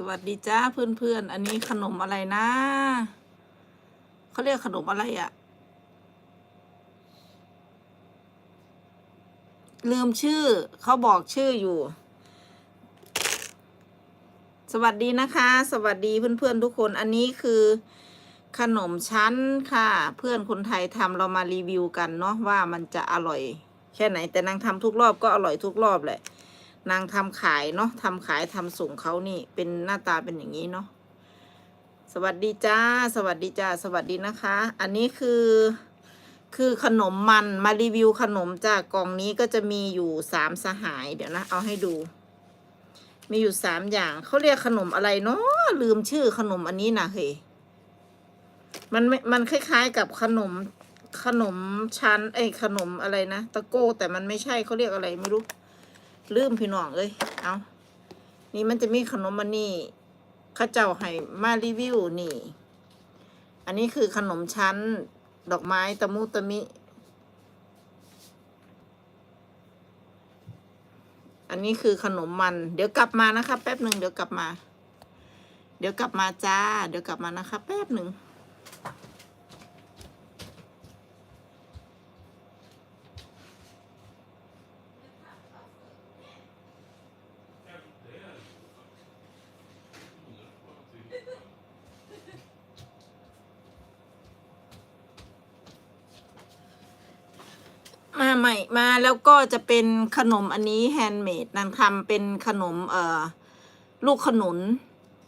สวัสดีจ้าเพื่อนๆ อันนี้ขนมอะไรนะ เขาเรียกขนมอะไรอะ่ะ ลืมชื่อ เขาบอกชื่ออยู่ สวัสดีนะคะ สวัสดีเพื่อนๆทุกคน อันนี้คือขนมชั้นค่ะ เพื่อนคนไทยทำเรามารีวิวกันเนาะว่ามันจะอร่อย แค่ไหนแต่นางทำทุกรอบก็อร่อยทุกรอบแหละ นางทำขายเนาะทำขายทำส่งเขานี่ เป็นหน้าตาเป็นอย่างนี้เนาะสวัสดีจ้า สวัสดีจ้า สวัสดีนะคะ อันนี้คือ คือขนมมันมารีวิวขนมจากกล่องนี้ก็จะมีอยู่สามสหายเดี๋ยวนะ เอาให้ดู มีอยู่สามอย่างเขาเรียกขนมอะไรเนาะลืมชื่อขนมอันนี้นะเฮ้ยมันมันคล้ายๆกับขนมขนมชั้น เอ้ขนมอะไรนะตะโก้แต่มันไม่ใช่เขาเรียกอะไรไม่รู้ ลืมพี่น้องเอ้ยเอานี่มันจะมีขนมมันนี่ข้าเจ้าให้มารีวิวนี่ อันนี้คือขนมชั้น ดอกไม้ตะมุตะมิ อันนี้คือขนมมัน เดี๋ยวกลับมานะคะ แป๊บหนึ่งเดี๋ยวกลับมา เดี๋ยวกลับมาจ้า เดี๋ยวกลับมานะคะ แป๊บหนึ่ง มาใหม่มาแล้วก็จะเป็นขนมอันนี้แฮนด์เมดนางทำเป็นขนมเอ่อลูกขนุน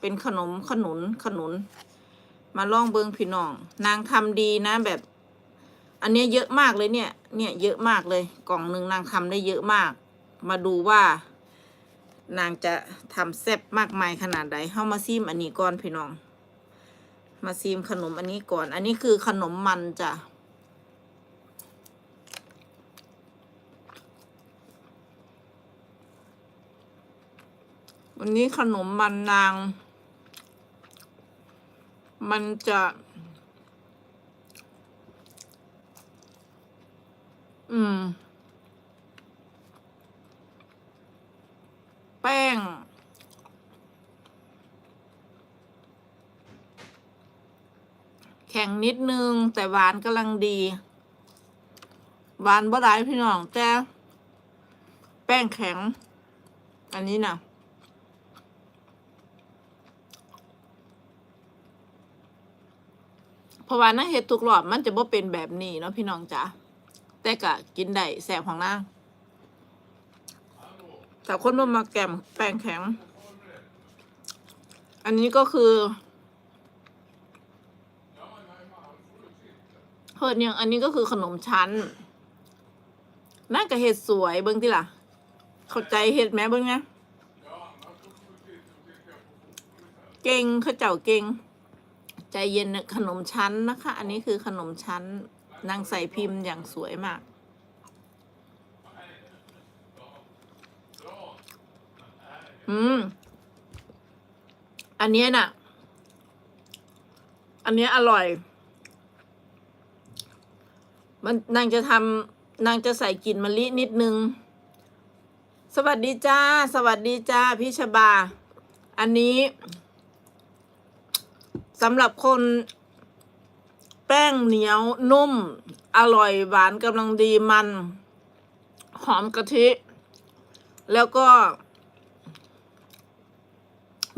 เป็นขนมขนุนขนุน มาลองเบิงพี่น้อง นางทำดีนะแบบ อันเนี้ยเยอะมากเลยเนี่ย เนี่ยเยอะมากเลย กล่องหนึ่งนางทำได้เยอะมาก มาดูว่า นางจะทำแซ่บมากมายขนาดใดเข้ามาซิมอันนี้ก่อนพี่น้อง มาซิมขนมอันนี้ก่อน อันนี้คือขนมมันจ้ะ วันนี้ขนมมันนาง มันจะ อืม แป้ง แข็งนิดนึง แต่หวานกำลังดี หวานบ่ได้พี่น้องแต่แป้งแข็ง อันนี้นะ เพราะว่านาเฮ็ดทุกรอบมันจะบ่เป็นแบบนี้เนาะพี่น้องจ๋าแต่ก็กินได้แสบของนางแต่คนบ่มาแกมแป้งแข็ง อันนี้ก็คือเฮิดยังอันนี้ก็คือขนมชั้นน่าจะเห็ดสวยเบิ่งติล่ะ เข้าใจเห็ดไหมเบิ่งไงเก่งเขาเจ้าเก่ง ใจเย็นขนมชั้นนะคะ อันนี้คือขนมชั้นนางใส่พิมพ์อย่างสวยมาก อืม อันนี้ยน่ะ อันนี้อร่อย มันนางจะทำนางจะใส่กลิ่นมะลินิดนึง สวัสดีจ้า สวัสดีจ้าพี่ชบา อันนี้ สำหรับคนแป้งเหนียวนุ่ม อร่อยหวานกำลังดีมัน หอมกะทิ แล้วก็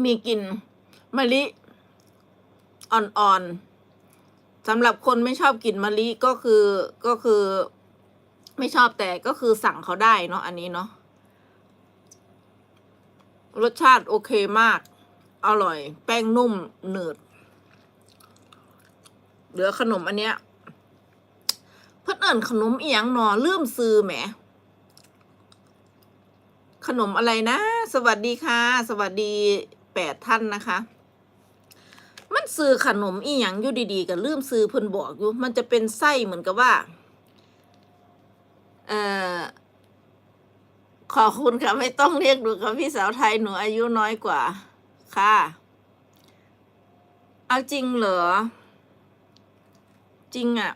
มีกลิ่นมะลิอ่อนๆสำหรับคนไม่ชอบกลิ่นมะลิก็คือก็คือ ไม่ชอบแต่ก็คือสั่งเขาได้เนาะอันนี้เนาะรสชาติโอเคมาก อร่อย แป้งนุ่มหนืด เหลือขนมอันเนี้ย เพื่อนเอิญขนมเอียงหนอลืมซื้อแหม ขนมอะไรนะ สวัสดีค่ะ สวัสดีแปดท่านนะคะ มันซื้อขนมอีหยังอยู่ดีๆกับลืมซื้อเพิ่นบอกอยู่ มันจะเป็นไส้เหมือนกับว่า เอ่อขอบคุณค่ะไม่ต้องเรียกหนูค่ะพี่สาวไทยหนูอายุน้อยกว่า ค่ะ เอาจริงเหรอ จริงอะ่ะ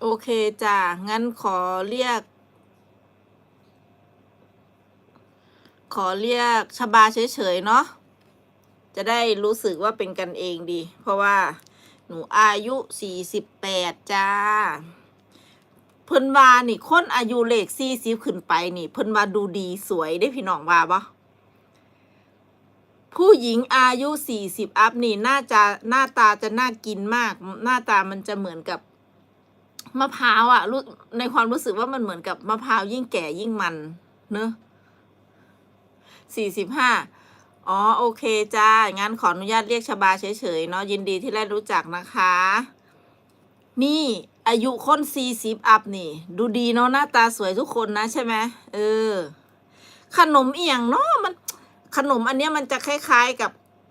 โอเคจ้ะ งั้นขอเรียก ขอเรียกชบาเฉยๆเนาะจะได้รู้สึกว่าเป็นกันเองดี เพราะว่าหนูอายุสี่สิบแปดจ้า เพิ่นว่านี่คนอายุเลขสี่สิบขึ้นไปนี่ เพิ่นว่าดูดีสวยได้พี่น้องว่าปะ ผู้หญิงอายุสี่สิบอัพนี่น่าจะหน้าตาจะน่ากินมาก หน้าตามันจะเหมือนกับมะพร้าวอะรู้ในความรู้สึกว่ามันเหมือนกับมะพร้าวยิ่งแก่ยิ่งมัน เนอะสี่สิบห้าอ๋อโอเคจ้า งั้นขออนุญาตเรียกชบาเฉยๆเนาะยินดีที่ได้รู้จักนะคะ นี่อายุคนสี่สิบอัพนี่ ดูดีเนาะหน้าตาสวยทุกคนนะใช่ไหมเออ ขนมเอียงเนาะมัน ขนมอันเนี้ยมันจะคล้าย ๆกับ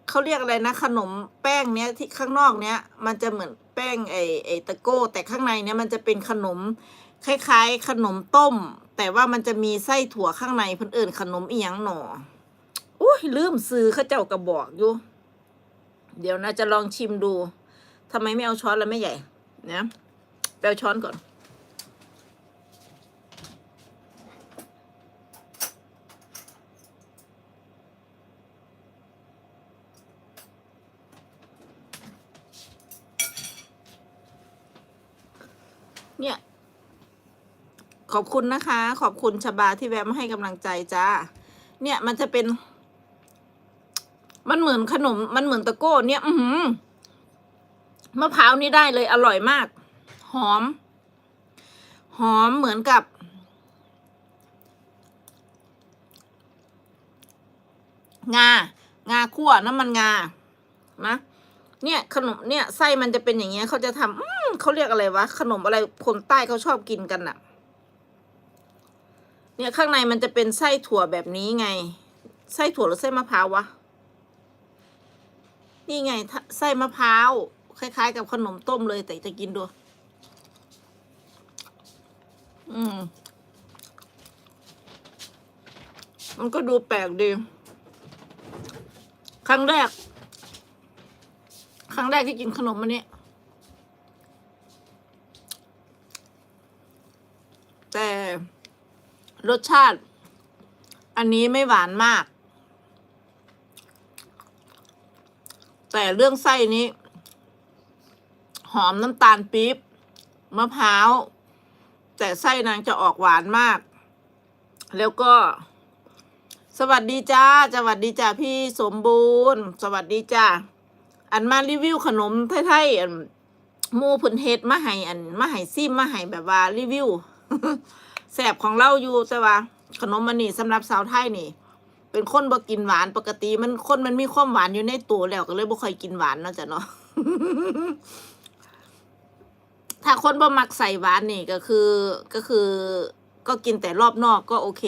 เขาเรียกอะไรนะ ขนมแป้งเนี้ยที่ข้างนอกเนี้ยมันจะเหมือนแป้งไอไอตะโก้ แต่ข้างในเนี้ยมันจะเป็นขนมคล้ายๆ ขนมต้ม แต่ว่ามันจะมีไส้ถั่วข้างในเพิ่นเอิ่นขนมเอียงหนออุ้ยลืมซื้อเข้าเจ้ากระบอกอยู่ เดี๋ยวนะจะลองชิมดูทำไมไม่เอาช้อนแล้วไม่ใหญ่เนี่ยไปเอาช้อนก่อน อบคุณนะคะ ขอบคุณชบาที่แวะมาให้กำลังใจจ้า เนี่ยมันจะเป็น มันเหมือนขนม มันเหมือนตะโก้เนี่ย อือหือมะพร้าวนี่ได้เลยอร่อยมาก หอม หอมเหมือนกับ งา งาคั่วน้ำมันงา นะเนี่ยขนมเนี่ยไส้มันจะเป็นอย่างเงี้ยเขาจะทำเขาเรียกอะไรวะ ขนมอะไรคนใต้เขาชอบกินกันน่ะ เนี่ยข้างในมันจะเป็นไส้ถั่วแบบนี้ไง ไส้ถั่วหรือไส้มะพร้าววะ นี่ไงไส้มะพร้าวคล้ายๆ กับขนมต้มเลย แต่จะกินดู อืม มันก็ดูแปลกดี ครั้งแรก ครั้งแรกที่กินขนมอันนี้ แต่ รสชาติ อันนี้ไม่หวานมาก แต่เรื่องไส้นี้ หอมน้ำตาลปี๊บมะพร้าว แต่ไส้นางจะออกหวานมาก แล้วก็ สวัสดีจ้า สวัสดีจ้าพี่สมบูรณ์ สวัสดีจ้าอันมารีวิวขนมไทยๆอันมูเพิ่นเฮ็ดมาให้อันมาให้ซิมมาให้แบบว่ารีวิว แสบของเราอยู่แต่ว่า ขนมมันนี่สำหรับสาวไทยนี่ เป็นคนบ่กินหวานปกติมันคนมันมีความหวานอยู่ในตัวแล้วก็เลยบ่ค่อยกินหวานเนาะจ้ะเนาะถ้าคนบ่มักใส่หวานนี่ก็คือก็คือ ก็กินแต่รอบนอกก็โอเค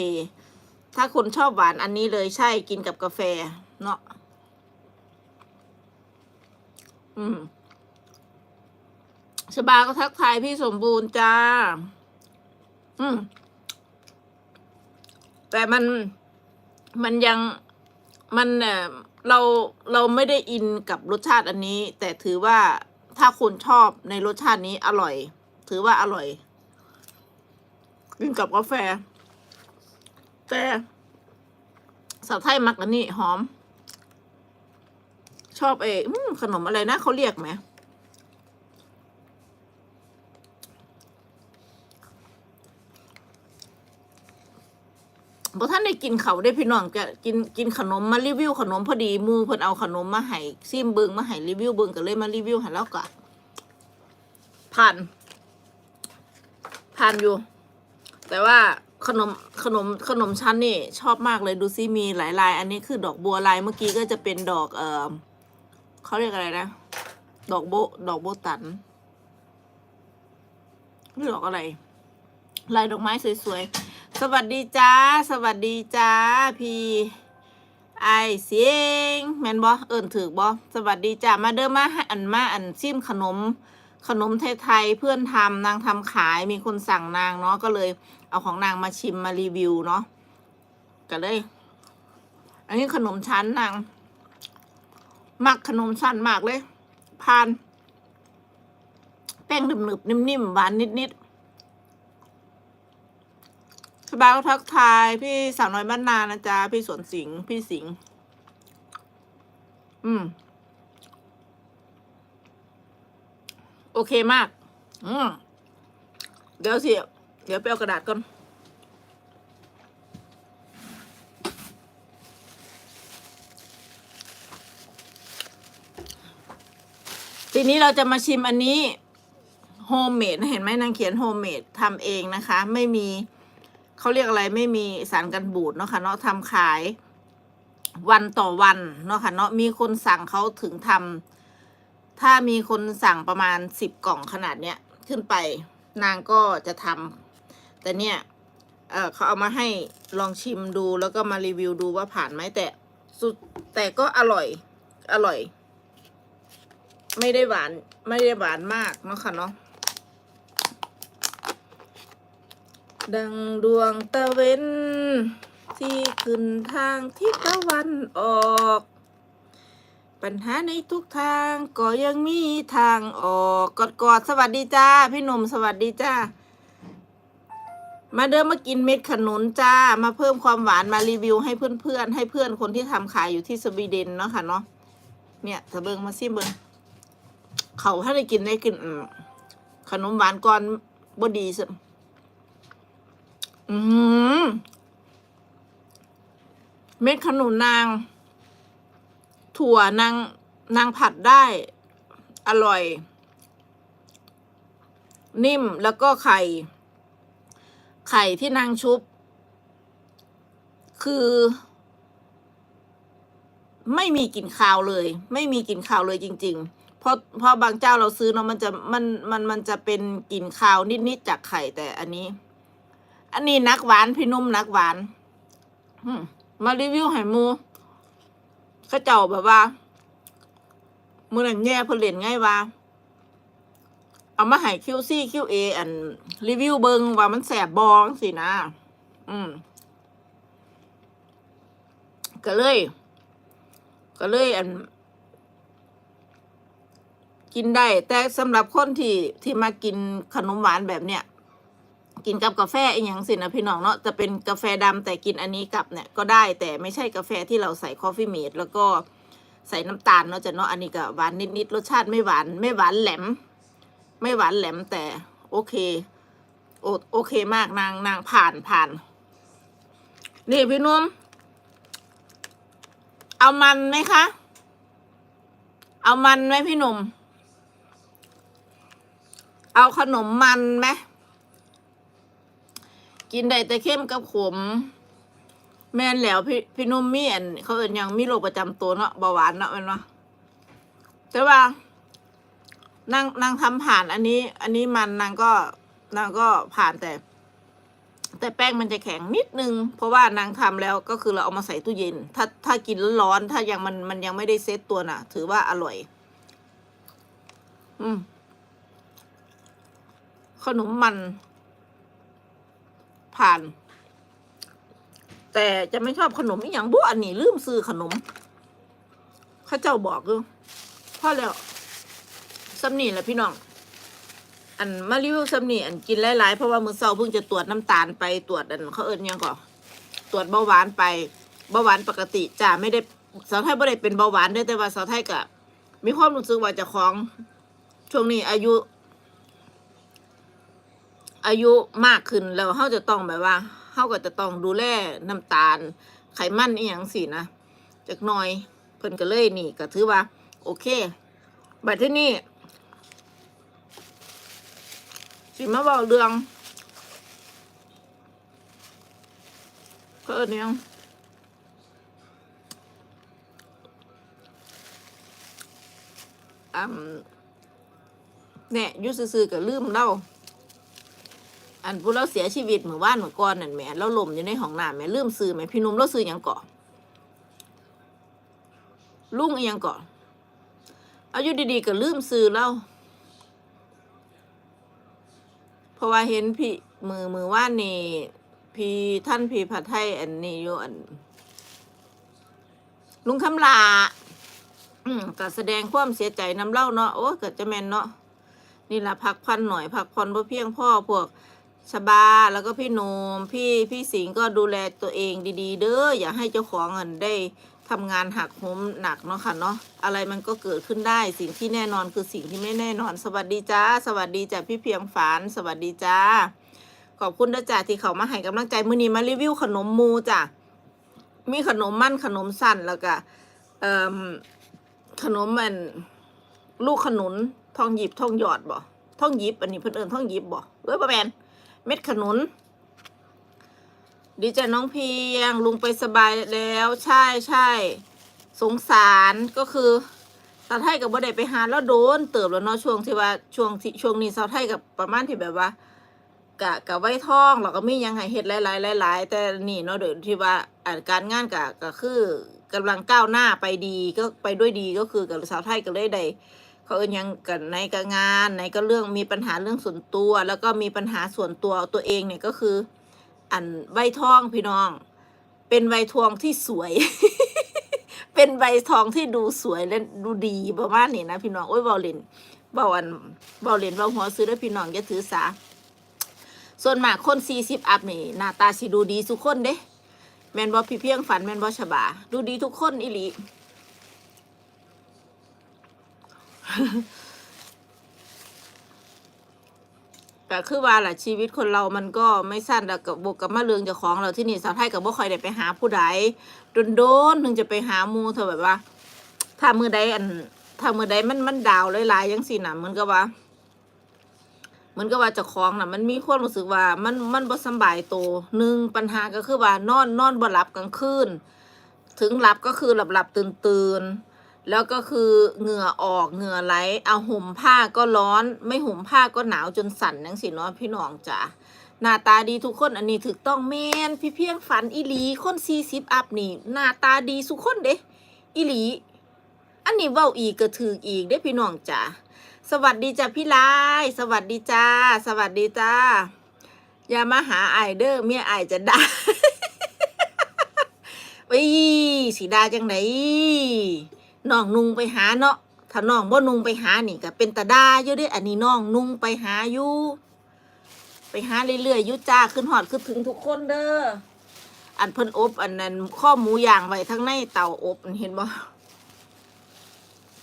ถ้าคนชอบหวานอันนี้เลยใช่กินกับกาแฟ เนาะอืมชบาก็ทักทายพี่สมบูรณ์จ้า อืม แต่มันมันยังมันเน่ยเราเราไม่ได้อินกับรสชาติอันนี้ แต่ถือว่าถ้าคุณชอบในรสชาตินี้อร่อย ถือว่าอร่อยกินกับกาแฟ แต่สาวไทยมักอันนี้หอม ชอบเออขนมอะไรนะเขาเรียกไหม บ่ท่านได้กินเขาได้พี่น้องจะกินกินขนมมารีวิวขนมพอดีมูเพิ่นเอาขนมมาให้ซิมเบิงมาให้รีวิวเบิงก็เลยมารีวิวให้แล้วก็ผ่านผ่านอยู่ แต่ว่าขนมขนมขนมชั้นนี่ชอบมากเลยดูซิมีหลายลาย อันนี้คือดอกบัวลายเมื่อกี้ก็จะเป็นดอกเออเขาเรียกอะไรนะ ดอกโบดอกโบตันหรือดอกอะไร ลายดอกไม้สวยๆ สวัสดีจ้า สวัสดีจ้าพี่ไอเสียงแมนบอเอิญถือบอสวัสดีจ้ามาเดิมมาให้อันมาอันซิมขนม ขนมไทยๆเพื่อนทำนางทำขายมีคนสั่งนางเนาะก็เลยเอาของนางมาชิมมารีวิวเนาะก็เลย อันนี้ขนมชั้นนางมักขนมชั้นมากเลยพาน แป้งหนึบๆนิ่มๆหวานนิดๆ สบายก็ทักทายพี่สาวน้อยบ้านนานะจ๊ะพี่สวนสิงพี่สิงอืม โอเคมาก อืม เดี๋ยวสิ เดี๋ยวไปเอากระดาษก่อนทีนี้เราจะมาชิมอันนี้โฮมเมดเห็นไหมนางเขียนโฮมเมดทำเองนะคะ ไม่มี เขาเรียกอะไรไม่มีสารกันบูดเนาะค่ะเนาะทำขายวันต่อวันเนาะค่ะเนาะมีคนสั่งเขาถึงทำถ้ามีคนสั่งประมาณสิบกล่องขนาดเนี้ยขึ้นไป นางก็จะทำแต่เนี่ยเออเขาเอามาให้ลองชิมดูแล้วก็มารีวิวดูว่าผ่านไหมแต่สุดแต่ก็อร่อยอร่อย ไม่ได้หวานไม่ได้หวานมากเนาะค่ะเนาะ ดังดวงตะเวนที่ขึ้นทางทิศตะวันออก ปัญหาในทุกทางก็ยังมีทางออกกอดกอดๆสวัสดีจ้า พี่หนุ่มสวัสดีจ้า มาเดินมากินเม็ดขนุนจ้า มาเพิ่มความหวานมารีวิวให้เพื่อนๆ ให้เพื่อนคนที่ทำขายอยู่ที่สวีเดนเนาะค่ะเนาะเนี่ยตะเบิงมาซิเบิงเขาถ้าได้กินได้กินขนมหวานก่อนบดีสิ อืมเม็ดขนุนนาง ถั่วนางนางผัดได้ อร่อย นิ่มแล้วก็ไข่ ไข่ที่นางชุบ คือ ไม่มีกลิ่นคาวเลย ไม่มีกลิ่นคาวเลยจริง ๆเพราะเพราะบางเจ้าเราซื้อเนาะมันจะมันมันมันจะเป็นกลิ่นคาวนิด ๆ จากไข่แต่อันนี้ อันนี้นักหวานพี่นุ่มนักหวานมารีวิวให้หมูเขาเจ้าแบบว่ามือนั่นแย่เพล่นไง่ายว่า เอามาให้คิวซี่คิวเออันรีวิวเบิงว่ามันแสบบองสินะ อืมก็เลย ก็เลยอัน กินได้แต่สำหรับคนที่ที่มากินขนมหวานแบบเนี้ย กินกับกาแฟอีกอย่างสินะพี่น้องเนาะจะเป็นกาแฟดำแต่กินอันนี้กับเนี่ยก็ได้แต่ไม่ใช่กาแฟที่เราใส่คอฟฟี่เมดแล้วก็ใส่น้ำตาลเนาะจะเนาะอันนี้ก็หวานนิดๆรสชาติไม่หวานไม่หวานแหลม ไม่หวานแหลมแต่โอเคโอโอเคมากนางนางผ่านผ่านนี่พี่นุ่มเอามันไหมคะ เอามันไหมพี่หนุ่ม เอาขนมมันไหม กินได้แต่เข้มกับขม แม่นแล้วพี่พี่นุ่มมีอันเขาเอินยังมีโรคประจำตัวเนาะเบาหวานเนาะแมันวะแต่ว่านางนางทำผ่านอันนี้ อันนี้มันนางก็นางก็ผ่านแต่ แต่แป้งมันจะแข็งนิดนึง เพราะว่านางทำแล้วก็คือเราเอามาใส่ตู้เย็น ถ้าถ้ากินร้อนถ้ายังมันมันยังไม่ได้เซตตัวน่ะ ถือว่าอร่อย อืมขนมมัน ผ่าน แต่จะไม่ชอบขนมอีกอย่างบุอันนี้ลืมซื้อขนมข้าเจ้าบอกอยู่พ่อแล้วซัมนี่แหละพี่น้อง อันมารีวิวซัมนี่อันกินหลายๆเพราะว่ามือเช้าเพิ่งจะตรวจน้ำตาลไปตรวจอันเขาเอิ้นยังก่อนตรวจเบาหวานไปเบาหวานปกติจ้าไม่ได้สาวไทยไม่ได้เป็นเบาหวานด้วยแต่ว่าสาวไทยก็มีความรู้สึกว่าจะของช่วงนี้อายุ อายุมากขึ้นแล้วเขาจะต้องแบบว่าเขาก็จะต้องดูแลน้ำตาล ไขมันอีหยังสินะจากหน่อย เพิ่นก็เลยนี่ก็ถือว่า โอเคบัดที่นี่สิมาบอกเรื่องเอินยังอืมเนี่ยอยุซื่อๆก็ลืมเล่า อันผู้เราเสียชีวิตเมื่อวานเมื่อก่อนนั่นแหม่เราล่มอยู่ในห้องน้ำแหม่ลืมซื้อแหม่พี่นุ่มเราซื้อหยังเกาะลุงอียังเกาะอายุดีๆก็ลืมซื้อเราเพราะว่าเห็นพี่มือมือว่านนี่พี่ท่านพี่ผัดไทยอันนี้อยู่อัน ลุงคำลาอืมก็แสดงความเสียใจน้ำเล่าเนาะโอ้เกิดจะแมนเนาะนี่ละพักพันหน่อยพักผ่อนบ่เพียงพ่อพวก ชบาแล้วก็พี่โนมพี่พี่สิงก็ดูแลตัวเองดีๆ เด้ออย่าให้เจ้าของเงินได้ทำงานหักโหมหนักเนาะค่ะเนาะอะไรมันก็เกิดขึ้นได้สิ่งที่แน่นอนคือสิ่งที่ไม่แน่นอน สวัสดีจ้า สวัสดีจ้าพี่เพียงฝันสวัสดีจ้า ขอบคุณนะจ้าที่เขามาให้กำลังใจมื้อนี้มารีวิวขนมมูจ้ะมีขนมมั่นขนมสั้นแล้วก็ขนมมันลูกขนุนทองหยิบทองหยอดบ่ทองหยิบอันนี้เพิ่นเอิ้นทองหยิบบ่เอ้ยบ่แมน เม็ดขนุน ดีใจน้องเพียง ลุงไปสบายแล้ว ใช่ใช่สงสารก็คือสาวไทยกับบ่ได้ไปหาแล้วโดน เติบแล้วเนาะช่วงที่ว่าช่วงที่ช่วงนี้สาวไทยกับประมาณที่แบบว่ากะกะไว้ท่องแล้วก็มียังให้เฮ็ดหลายๆหลายๆแต่นี่เนาะโดยที่ว่าอ่าการงานกะก็คือกำลังก้าวหน้าไปดีก็ไปด้วยดีก็คือกับสาวไทยก็เลยได้ เขาเอินยังกันในการงานในก็เรื่องมีปัญหาเรื่องส่วนตัว แล้วก็มีปัญหาส่วนตัวตัวเองเนี่ยก็คือ อันใบทองพี่น้อง เป็นใบทองที่สวย เป็นใบทองที่ดูสวยและดูดีประมาณนี้นะพี่น้องโอ้ยเบาเลนเบาอันเบาเลนเบาหัวซื้อได้พี่น้องอย่าถือสาส่วนมากคนสี่สิบอัพนี่หน้าตาสิดูดีทุกคนเด้แมนบอพี่เพียงฝันแมนบอฉบา ดูดีทุกคนอิลิ แต่คือว่าแหละชีวิตคนเรามันก็ไม่สั้นแล้วกับบวกกับมาเรืองเจ้าของเราที่นี่สาวไทยกับบ่คอยได้ไปหาผู้ใดโดนๆถึงจะไปหาหมูเธอแบบว่า ถ้ามือใดอันถ้ามือใดมันมันดาวหลายๆยังสินะเหมือนกับว่าเหมือนกับว่าเจ้าของน่ะมันมีความรู้สึกว่ามันมันบ่สบายตัวหนึ่งปัญหาก็คือว่านอนนอนบ่หลับกลางคืนถึงหลับก็คือหลับหลับตื่นตื่น แล้วก็คือเหงื่อออกเหงื่อไหล เอาห่มผ้าก็ร้อน ไม่ห่มผ้าก็หนาวจนสั่นนังสิเนาะพี่น้องจ๋าหน้าตาดีทุกคนอันนี้ถูกต้องแมนพี่เพียงฝันอีหลีคนสี่สิบอัพนี่หน้าตาดีสุกคนเด้อีหลี อันนี้เว้าอีกก็ถืออีกเด้พี่น้องจ๋าสวัสดีจ้ะพี่ลาย สวัสดีจ้า สวัสดีจ้า อย่ามาหาไอเด้อเมียไอจะด่าวิสีดาจังไหน น้องนุงไปหาเนาะถ้าน้องบ่นุงไปหานี่ก็เป็นตาดาอยู่เด้อันนี้น้องนุงไปหาอยู่ไปหาเรื่อยๆอยุจ้าขึ้นหอดขึ้นถึงทุกคนเด้ออันเพิ่นอบ อันนั้นข้อหมูย่างไว้ทั้งในเตาอบเห็นบ่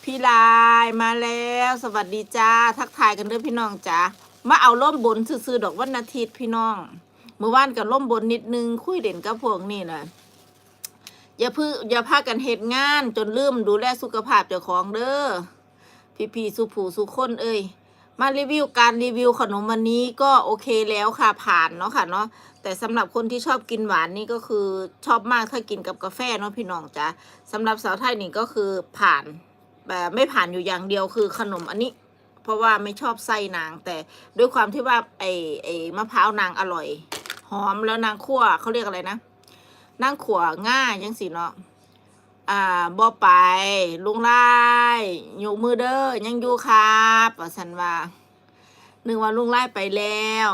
พี่ลายมาแล้ว สวัสดีจ้าทักทายกันเด้อพี่น้องจ้ามาเอาล่มบนซื้อๆดอกวันอาทิตย์พี่น้อง เมื่อวานกับล่มบนนิดนึงคุยเด่นกับพวกนี่นะ อย่าพึ่งอย่าพากันเหตุงาน จนลืมดูแลสุขภาพเจ้าของเด้อพี่พี่ๆสุผูสุคนเอ้ยมารีวิวการรีวิวขนมวันนี้ก็โอเคแล้วค่ะผ่านเนาะค่ะเนาะแต่สำหรับคนที่ชอบกินหวานนี่ก็คือชอบมากถ้ากินกับกาแฟเนาะพี่น้องจ้าสำหรับสาวไทยนี่ก็คือผ่านแบบไม่ผ่านอยู่อย่างเดียวคือขนมอันนี้ เพราะว่าไม่ชอบไส้นาง แต่ด้วยความที่ว่าไอ้ไอ้มะพร้าวนางอร่อย หอมแล้วนางคั่วเขาเรียกอะไรนะ นางขั่วง่ายยังสิเนาะอ่าบอไปลุงไล่อยู่มือเด้อยังอยู่ครับว่าสันว่านึกว่าลุงไล่ไปแล้ว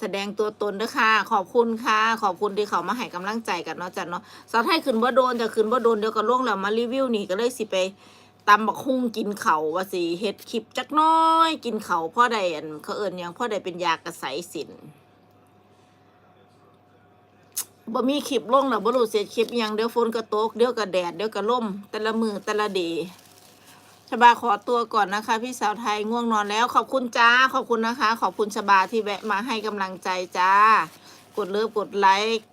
แสดงตัวตนด้อค่ะ ขอบคุณค่ะ ขอบคุณที่เขามาให้กำลังใจกันเนาะจันเนาะสาวไทยขึ้นบ่โดนจะขึ้นบ่โดนเดี๋ยวก็ล่วงแล้วมารีวิวนี่ก็เลยสิไปตำบักฮุ่งกินเขาว่าสิเฮ็ดคลิปจักน้อย กินเขาพ่อใดอันเขาเอิญยังพ่อใดเป็นยากระใสสิน บ่มีคลิปลงแล้วบ่รู้เสียคลิปอหยังเดี๋ยวฝนก็ตกเดี๋ยวก็แดดเดี๋ยวก็ล่ม แต่ละมือแต่ละเดย์ชบาขอตัวก่อนนะคะ พี่สาวไทยง่วงนอนแล้ว ขอบคุณจ้าขอบคุณนะคะ ขอบคุณชบาที่แวะมาให้กำลังใจจ้า กดเลิฟกดไลค์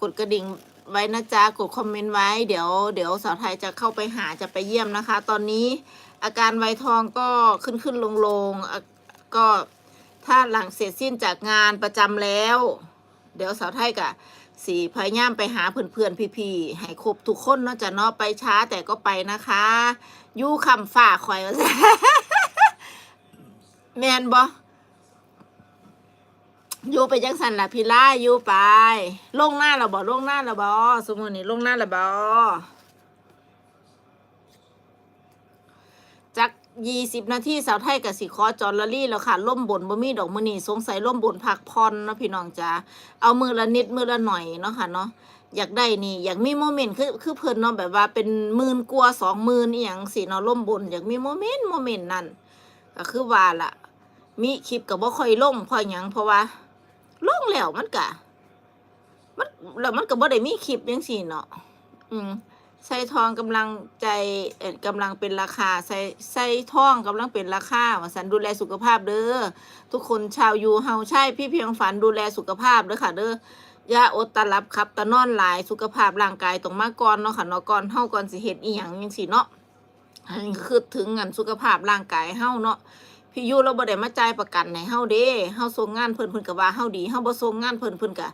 กดกระดิ่งไว้นะจ๊ะกดคอมเมนต์ไว้เดี๋ยวเดี๋ยวสาวไทยจะเข้าไปหาจะไปเยี่ยมนะคะ ตอนนี้อาการไวทองก็ขึ้นขึ้นลงลงอะก็ถ้าหลังเสร็จสิ้นจากงานประจำแล้ว เดี๋ยวสาวไทยกะสี่พยายามไปหาเพื่อนๆพี่ๆให้ครบทุกคนเนาะจะเนาะไปช้าแต่ก็ไปนะคะยู่คำฝ่าคอยว่าแมนบออยู่ไปจังสันละพี่ล่าอยู่ไปลงหน้าเราบอลงหน้าเราบอสมมุตินี้ลงหน้าเราบอจัก ยี่สิบนาทีสาวไทยกับสิคอจอลลารี่แล้วค่ะล่มบนบ่มีดอกมือนีสงสัยล่มบนพักพรเนาะพี่น้องจ้าเอามือละนิดมือละหน่อยเนาะค่ะเนาะอยากได้นี่อยากมีโมเมนต์คือคือเพิ่นเนาะแบบว่าเป็นหมื่นกว่าสองหมื่นอีหยังสิเนาะล่มบน อยากมีโมเมนต์โมเมนต์นั่นก็คือว่าละมีคลิปกับบ่ค่อยลงเพราะหยังเพราะว่าลงแล้วมันกะมันแล้วมันก็บ่ได้มีคลิปจังซี่เนาะอืม ใส่ทองกำลังใจเอ่อกำลังเป็นราคาใส่ใส่ทองกำลังเป็นราคาว่าสันดูแลสุขภาพเด้อทุกคนชาวยูเฮาใช่พี่เพียงฝันดูแลสุขภาพเด้อค่ะ เด้ออย่าอดตาลับครับตานอนหลายสุขภาพร่างกายต้องมาก่อนเนาะค่ะเนาะก่อนเฮาก่อนสิเฮ็ดอีหยังจังซี่เนาะอันนี้คือถึงงานสุขภาพร่างกายเฮาเนาะพี่ยูเราบ่ได้มาจ่ายประกันให้เฮาเด้เฮาส่งงานเพิ่นเพิ่นก็ว่าเฮาดีเฮาบ่ส่งงานเพิ่นเพิ่นก็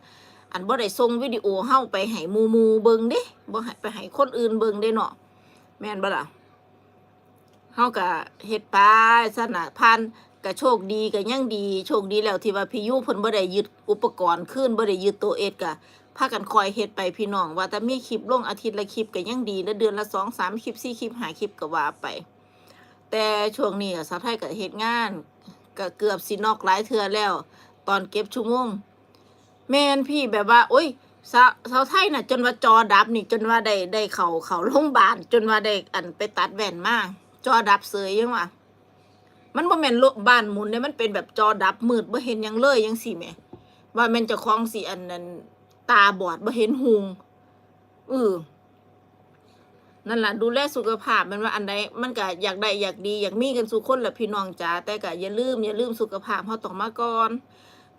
อันบ่ได้ส่งวิดีโอเฮาไปให้มูมูเบิ่งเด้บ่ให้ไปให้คนอื่นเบิ่งเด้เนาะแม่นบ่ล่ะเฮาก็เฮ็ดไปซั่นะผ่านก็โชคดีก็ยังดี โชคดีแล้วที่ว่าพี่ยูเพิ่นบ่ได้ยึดอุปกรณ์คืนบ่ได้ยึดตัวเอ็ดก็พากันคอยเฮ็ดไปพี่น้อง ว่าแต่มีคลิปลงอาทิตย์ละคลิปก็ยังดีแล้วเดือนละ2 3คลิป4คลิป5คลิปก็ว่าไป แต่ช่วงนี้อะสาวไทยก็เฮ็ดงานก็เกือบสินอกหลายเทื่อแล้ว ตอนเก็บชั่วโมง แม่นพี่แบบว่า โอ้ยสาวสาวไทยน่ะ จนว่าจอดับนี่จนว่าได้ได้เขาเขาโรงพยาบาลจนว่าได้อันไปตัดแว่นมากจอดับเสยยังวะมันบ่แม่นโลกบ้านหมุนเนี่ยมันเป็นแบบจอดับมืดบ่เห็นหยังเลยยังสิแม่ว่าแม่นเจะคลองสิอันนั้นตาบอดบ่เห็นหุงเออนั่นแหละดูแลสุขภาพมันว่าอันใดมันก็อยากได้อยากดี อยากมีกันสุคนแหละพี่น้องจ๋าแต่ก็อย่าลืมอย่าลืมสุขภาพเฮาต้องมาก่อน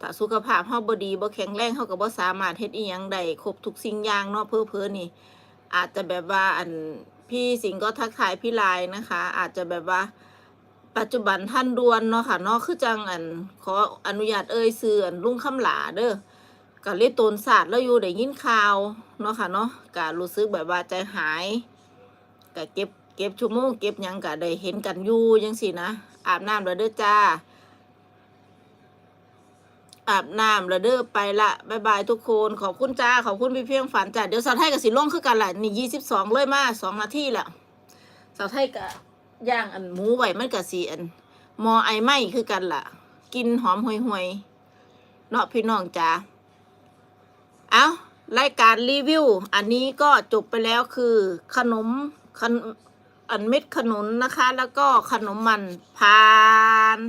ถ้าสุขภาพเฮาบ่ดีบ่แข็งแรงเฮาก็บ่สามารถเฮ็ดอีหยังได้ครบทุกสิ่งอย่างเนาะเพ้อเพอๆนี่ อาจจะแบบว่าอันพี่สิงก็ทักทายพี่ลายนะคะ อาจจะแบบว่า ปัจจุบันท่านดวนเนาะค่ะเนาะคือจังอันขออนุญาตเอ่ยซื่ออันลุงคำหลาเด้อก็เลยตนศาสตร์แล้วอยู่ได้ยินข่าวเนาะค่ะเนาะก็รู้สึกแบบว่าใจหายก็เก็บเก็บชั่วโมงเก็บยังก็ได้เห็นกันอยู่ยังสินะอาบน้ำแล้วเด้อจ้า อาบน้ำแล้วเด้อไปละบายบายทุกคน ขอบคุณจ้า ขอบคุณพี่เพียงฝันจ้า เดี๋ยวสาวไทยกับสิลงคือกันแหละนี่ยี่สิบสองเลยมาสองนาทีแล้วสาวไทยกับย่างอันหมูไหวมันกับสีอันมอไอไหมคือกันล่ะ กินหอมห่วยๆเนาะพี่น้องจ้าเอารายการรีวิว อันนี้ก็จบไปแล้วคือขนมขนอันเม็ดขนุนนะคะ แล้วก็ขนมมันพาน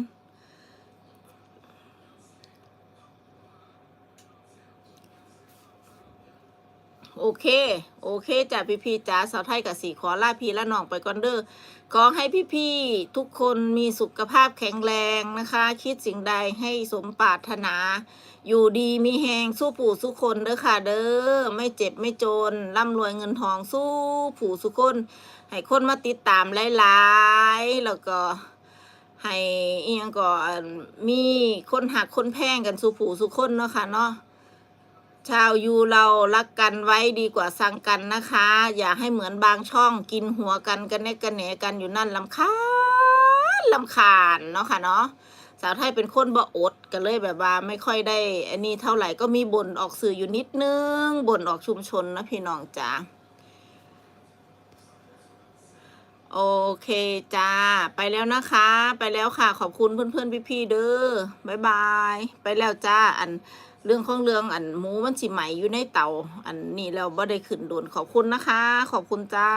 โอเค โอเคจ้ะพี่พี่ๆจ๋าสาวไทยกับสีขอลาพี่ละน้องไปก่อนเด้อขอให้พี่พี่ๆทุกคนมีสุขภาพแข็งแรงนะคะ คิดสิ่งใดให้สมปรารถนา อยู่ดีมีแหงสู้ผู้สู้คนเด้อค่ะ เด้อไม่เจ็บไม่จนร่ำรวยเงินทองสู้ผู้สู้คนให้คนมาติดตามหลายๆ แล้วก็ให้เอียงก็อันมีคนหักคนแพงกันสู้ผู้สู้คนเนาะค่ะเนาะ ชาวยูเรารักกันไว้ดีกว่าสั่งกันนะคะ อย่าให้เหมือนบางช่องกินหัวกันกันแนกันแหนกันอยู่นั่นลำคาญลำคาญเนาะค่ะเนาะสาวไทยเป็นคนบ่อดก็เลยแบบว่าไม่ค่อยได้ อันนี้เท่าไหร่ก็มีบ่นออกสื่ออยู่นิดนึงบ่นออกชุมชนนะพี่น้องจ้าโอเคจ้า ไปแล้วนะคะ ไปแล้วค่ะขอบคุณเพื่อนๆพี่ๆเด้อบายบาย ไปแล้วจ้าอัน เรื่องของเรื่องอันหมูมันสิไหมอยู่ในเตาอันนี้เราบ่ได้ขึ้นโดนขอบคุณนะคะ ขอบคุณจ้า